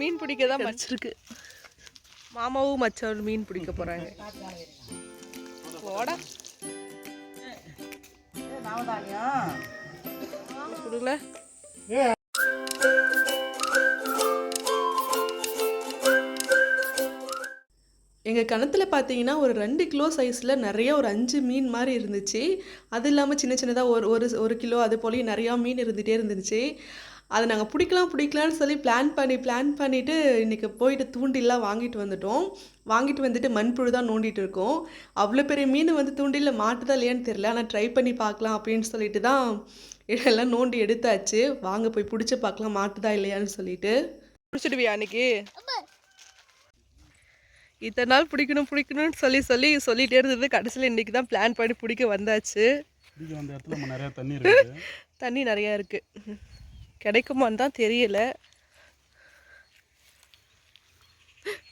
மீன் பிடிக்க தான் மச்சிருக்கு மாமாவும் மச்சாவும் மீன் பிடிக்க போறாங்க. போடா. எங்கள் கிணத்துல பார்த்தீங்கன்னா ஒரு ரெண்டு கிலோ சைஸில் நிறைய ஒரு அஞ்சு மீன் மாதிரி இருந்துச்சு. அது இல்லாமல் சின்ன சின்னதாக ஒரு ஒரு ஒரு கிலோ அது போலயும் நிறையா மீன் இருந்துகிட்டே இருந்துச்சு. அதை நாங்கள் பிடிக்கலாம் பிடிக்கலான்னு சொல்லி பிளான் பண்ணி பிளான் பண்ணிவிட்டு இன்றைக்கி போயிட்டு தூண்டில்லாம் வாங்கிட்டு வந்துட்டோம். வாங்கிட்டு வந்துட்டு மண்புழு தான் நோண்டிட்டு இருக்கோம். அவ்வளோ பெரிய மீன் வந்து தூண்டிலில் மாட்டுதா இல்லையான்னு தெரில ஆனால் ட்ரை பண்ணி பார்க்கலாம் அப்படின்னு சொல்லிட்டு தான் எல்லாம் நோண்டி எடுத்தாச்சு. வாங்க போய் பிடிச்சி பார்க்கலாம் மாட்டுதா இல்லையான்னு சொல்லிட்டு. பிடிச்சிடுவியா அன்னைக்கு? இத்தனை நாள் பிடிக்கணும் பிடிக்கணும்னு சொல்லி சொல்லி சொல்லிட்டே இருந்தது. கடைசியில் இன்றைக்கி தான் பிளான் பண்ணி பிடிக்க வந்தாச்சு. தண்ணி நிறையா இருக்குது கிடைக்குமான்னு தான் தெரியல.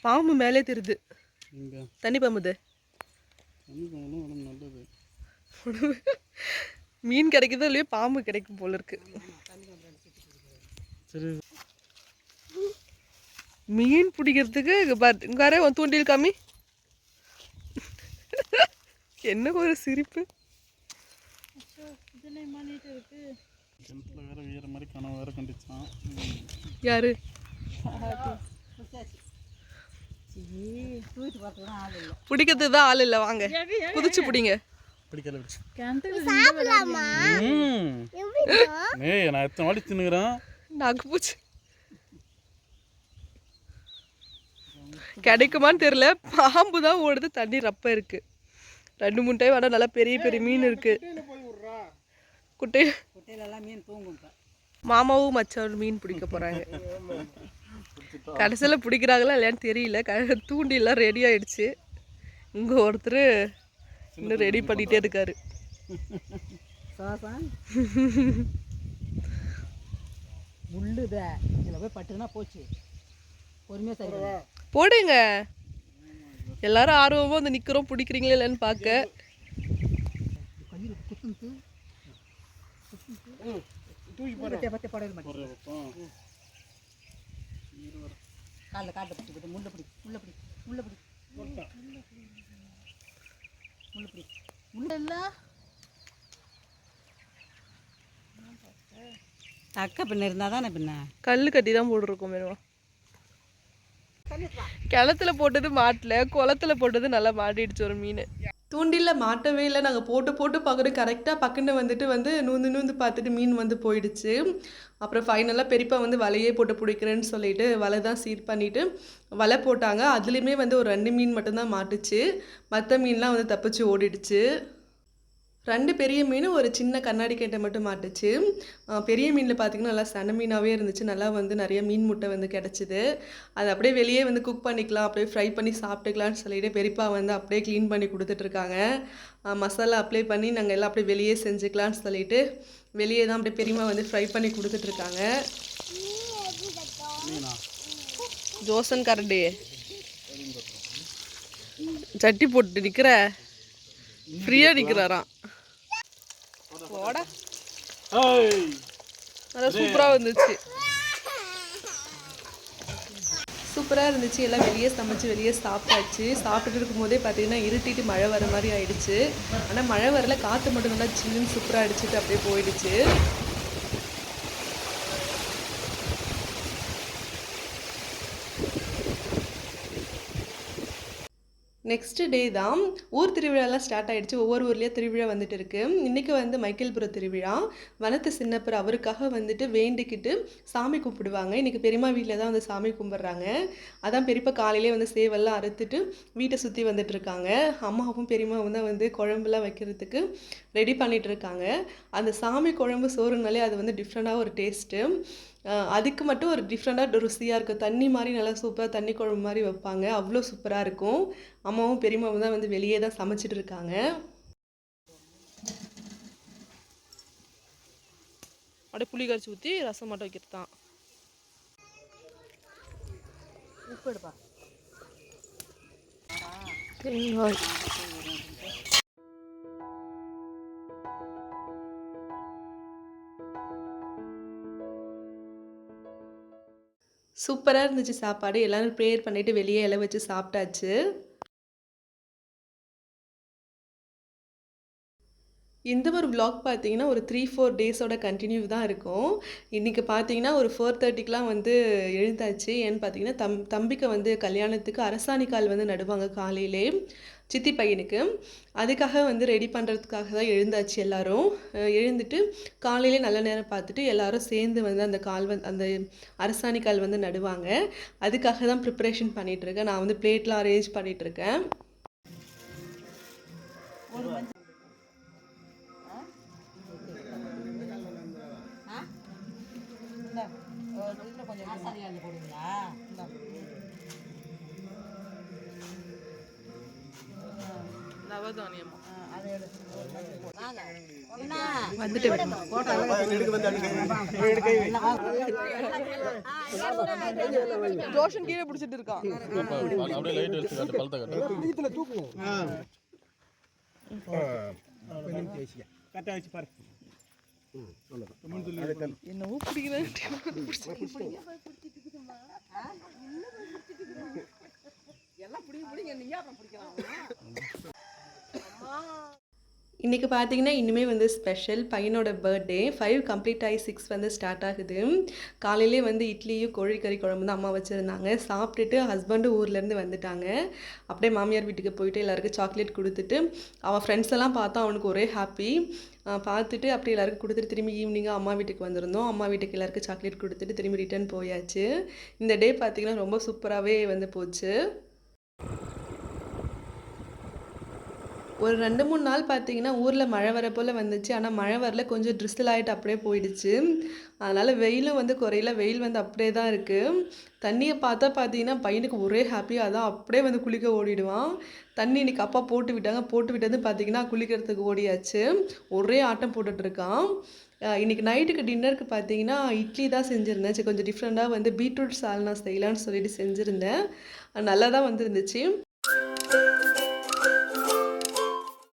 பாம்பு மேலே தெரியுது இங்கே தண்ணி பாம்புது மீன் கிடைக்குதோ இல்லையோ பாம்பு கிடைக்கும் போல இருக்கு. சரி. மீன் பிடிக்கிறதுக்கு இங்க பாரு இங்க வர உன் தூண்டில் காமி. என்ன ஒரு சிரிப்பு. கிணத்துல வேற வீர மாதிரி கனவு வேற கண்டிச்சான். யாரு? பிடிக்கிறதுக்கு தான் ஆள் இல்லை வாங்க. குதிச்சு பிடிங்க. பிடிக்கல ம். ஏய் நான் எத்தனை வாட்டி தின்னுக்கிறேன்? நாக்கு பூச்சி. கிடைக்குமான்னு தெரியல. பாம்பு தான் ஓடுது தண்ணி ரப்ப இருக்கு. ரெண்டு மூணு டைம் ஆனால் நல்லா பெரிய பெரிய மீன் இருக்கு. குட்டை மாமாவும் மச்சாவும் மீன் பிடிக்க போறாங்க. கடைசியில் பிடிக்கிறாங்களா இல்லையான்னு தெரியல. க தூண்டிலாம் ரெடி ஆயிடுச்சு. இங்கே ஒருத்தர் இன்னும் ரெடி பண்ணிட்டே இருக்காரு. முள்ளுத இதில் போய் பட்டுதுன்னா போச்சு. பொறுமையாக சரி. போடுங்க. எல்லாரும் ஆர்வமாக வந்து நிற்கிறோம் பிடிக்கிறீங்களா இல்லைன்னு பார்க்க. பத்தே பத்தே படவே மாட்டேன். காலில் காலில் பிடிச்சி போட்டு முள்ளை பிடி முள்ளை பிடி முள்ளை பிடி. முள்ளை பிடி. முள்ளை இல்லை. அக்கா பின்ன இருந்தால் தானே பின்ன? கல் கட்டி தான் போட்டிருக்கோம் கிணத்துல போட்டது மாட்டல குளத்துல போட்டது நல்லா மாட்டிடுச்சு ஒரு மீன். தூண்டில மாட்டவே இல்லை. நாங்கள் போட்டு போட்டு பார்க்குறோம் கரெக்டாக பக்கத்துல வந்துட்டு வந்து நூந்து நூந்து பார்த்துட்டு மீன் வந்து போயிடுச்சு. அப்புறம் ஃபைனலாக பெரியப்பா வந்து வலையே போட்டு பிடிக்கிறேன்னு சொல்லிட்டு வலை தான் சீர் பண்ணிவிட்டு வலை போட்டாங்க. அதுலேயுமே வந்து ஒரு ரெண்டு மீன் மட்டும்தான் மாட்டுச்சு. மற்ற மீன்லாம் வந்து தப்பிச்சு ஓடிடுச்சு. ரெண்டு பெரிய மீன் ஒரு சின்ன கண்ணாடி கேட்டை மட்டும் மாட்டுச்சு. பெரிய மீனில் பார்த்தீங்கன்னா நல்லா சன மீனாகவே இருந்துச்சு. நல்லா வந்து நிறைய மீன் முட்டை வந்து கிடச்சிது. அது அப்படியே வெளியே வந்து குக் பண்ணிக்கலாம். அப்படியே ஃப்ரை பண்ணி சாப்பிட்டுக்கலாம்னு சொல்லிட்டு பெரியப்பா வந்து அப்படியே க்ளீன் பண்ணி கொடுத்துட்ருக்காங்க மசாலா அப்ளை பண்ணி நாங்கள் எல்லாம் அப்படியே வெளியே செஞ்சுக்கலாம்னு சொல்லிட்டு வெளியே தான் அப்படியே பெரியம்மா வந்து ஃப்ரை பண்ணி கொடுத்துட்ருக்காங்க ஜோசன் கரண்டி. சட்டி போட்டு நிற்கிற ஃப்ரீயாக நிற்கிறாராம் ஏய். நல்லா சூப்பராக வந்துச்சு. சூப்பராக இருந்துச்சு. எல்லாம் வெளியே சமைச்சு வெளியே சாப்பிட்டாச்சு. சாப்பிட்டுட்டு இருக்கும்போதே பார்த்தீங்கன்னா இருட்டிட்டு மழை வர மாதிரி ஆயிடுச்சு. ஆனால் மழை வரல காற்று மட்டும் நல்லா சில்லுன்னு சூப்பராக அடிச்சுட்டு அப்படியே போயிடுச்சு. நெக்ஸ்ட் டே தான் ஊர் திருவிழாலாம் ஸ்டார்ட் ஆகிடுச்சு ஒவ்வொரு ஊர்லேயும் திருவிழா வந்துட்டு இருக்குது இன்றைக்கி வந்து மைக்கேல்புர திருவிழா. வனத்து சின்னப்பர் அவருக்காக வந்துட்டு வேண்டிக்கிட்டு சாமி கும்பிடுவாங்க. இன்றைக்கி பெரியம்மா வீட்டில் தான் வந்து சாமி கும்பிட்றாங்க. அதான் பெரியப்பா காலையிலே வந்து சேவெல்லாம் அறுத்துட்டு வீட்டை சுற்றி வந்துட்டு இருக்காங்க. அம்மாவும் பெரியம்மாவும் தான் வந்து குழம்புலாம் வைக்கிறதுக்கு ரெடி பண்ணிகிட்ருக்காங்க அந்த சாமி குழம்பு சோறுனாலே அது வந்து டிஃப்ரெண்ட்டாக ஒரு டேஸ்ட்டு அதுக்கு மட்டும் ஒரு டிஃப்ரெண்ட்டாக ருசியாக இருக்கும். தண்ணி மாதிரி நல்லா சூப்பராக தண்ணி குழம்பு மாதிரி வைப்பாங்க. அவ்வளோ சூப்பராக இருக்கும். அம்மாவும் பெரியம்மாவும் தான் வந்து வெளியே தான் சமைச்சிட்டு இருக்காங்க. அப்படியே புளி கரைச்சி ஊற்றி ரசம் மட்டும் வைக்கிறது தான் உப்பு எடுப்பா. சூப்பராக இருந்துச்சு சாப்பாடு. எல்லோரும் ப்ரேயர் பண்ணிவிட்டு வெளியே இலை வச்சு சாப்பிட்டாச்சு. இந்த ஒரு பிளாக் பார்த்தீங்கன்னா ஒரு த்ரீ ஃபோர் டேஸோட கண்டினியூ தான் இருக்கும். இன்றைக்கி பார்த்தீங்கன்னா ஒரு ஃபோர் தேர்ட்டிக்கெலாம் வந்து எழுந்தாச்சு. ஏன்னு பார்த்தீங்கன்னா தம் தம்பிக்கு வந்து கல்யாணத்துக்கு அரசாணி கால் வந்து நடுவாங்க காலையிலே சித்தி பையனுக்கு. அதுக்காக வந்து ரெடி பண்ணுறதுக்காக தான் எழுந்தாச்சு எல்லாரும். எழுந்துட்டு காலையிலே நல்ல நேரம் பார்த்துட்டு எல்லாரும் சேர்ந்து வந்து அந்த கால் வந்து அந்த அரசாணி கால் வந்து நடுவாங்க. அதுக்காக தான் ப்ரிப்பரேஷன் பண்ணிகிட்ருக்கேன் நான் வந்து பிளேட்லாம் அரேஞ்ச் பண்ணிகிட்ருக்கேன் கொஞ்சம் ஆசாரியால் போடுங்களா நவதானியமா ஜோஷன் கீழே பிடிச்சிட்டு இருக்கான் அப்படியே லைட் எடுத்து காட்டு பழத்தை காட்டு கரெக்டாக வச்சு பாரு என்னவோ பிடிக்கிறேன் இன்றைக்கி பார்த்தீங்கன்னா இனிமேல் வந்து ஸ்பெஷல் பையனோட பர்த்டே ஃபைவ் கம்ப்ளீட் ஆகி சிக்ஸ் வந்து ஸ்டார்ட் ஆகுது. காலையிலே வந்து இட்லியும் கோழிக்கறி குழம்பு தான் அம்மா வச்சுருந்தாங்க. சாப்பிட்டுட்டு ஹஸ்பண்டு ஊர்லேருந்து வந்துட்டாங்க. அப்படியே மாமியார் வீட்டுக்கு போயிட்டு எல்லாருக்கும் சாக்லேட் கொடுத்துட்டு அவன் ஃப்ரெண்ட்ஸ் எல்லாம் பார்த்தா அவனுக்கு ஒரே ஹாப்பி பார்த்துட்டு அப்படியே எல்லாருக்கும் கொடுத்துட்டு திரும்பி ஈவினிங்காக அம்மா வீட்டுக்கு வந்திருந்தோம். அம்மா வீட்டுக்கு எல்லாருக்கும் சாக்லேட் கொடுத்துட்டு திரும்பி ரிட்டர்ன் போயாச்சு. இந்த டே பார்த்திங்கன்னா ரொம்ப சூப்பராகவே வந்து போச்சு. ஒரு ரெண்டு மூணு நாள் பார்த்தீங்கன்னா ஊரில் மழை வர போல் வந்துச்சு. ஆனால் மழை வரல. கொஞ்சம் ட்ரிஸ்டில் ஆகிட்டு அப்படியே போயிடுச்சு. அதனால் வெயிலும் வந்து குறையில. வெயில் வந்து அப்படியே தான் இருக்குது தண்ணியை பார்த்தா பார்த்தீங்கன்னா பையனுக்கு ஒரே ஹாப்பியாக அதான் அப்படியே வந்து குளிக்க ஓடிடுவான். தண்ணி இன்னைக்கு அப்பா போட்டு விட்டாங்க. போட்டு விட்டது பார்த்தீங்கன்னா குளிக்கிறதுக்கு ஓடியாச்சு. ஒரே ஆட்டம் போட்டுட்ருக்கான் இன்றைக்கி இன்னைக்கு நைட்டுக்கு டின்னருக்கு பார்த்தீங்கன்னா இட்லி தான் செஞ்சுருந்தேன். சரி கொஞ்சம் டிஃப்ரெண்ட்டாக வந்து பீட்ரூட் சால்னா செய்யலான்னு சொல்லிட்டு செஞ்சுருந்தேன். நல்லா தான் வந்துருந்துச்சு.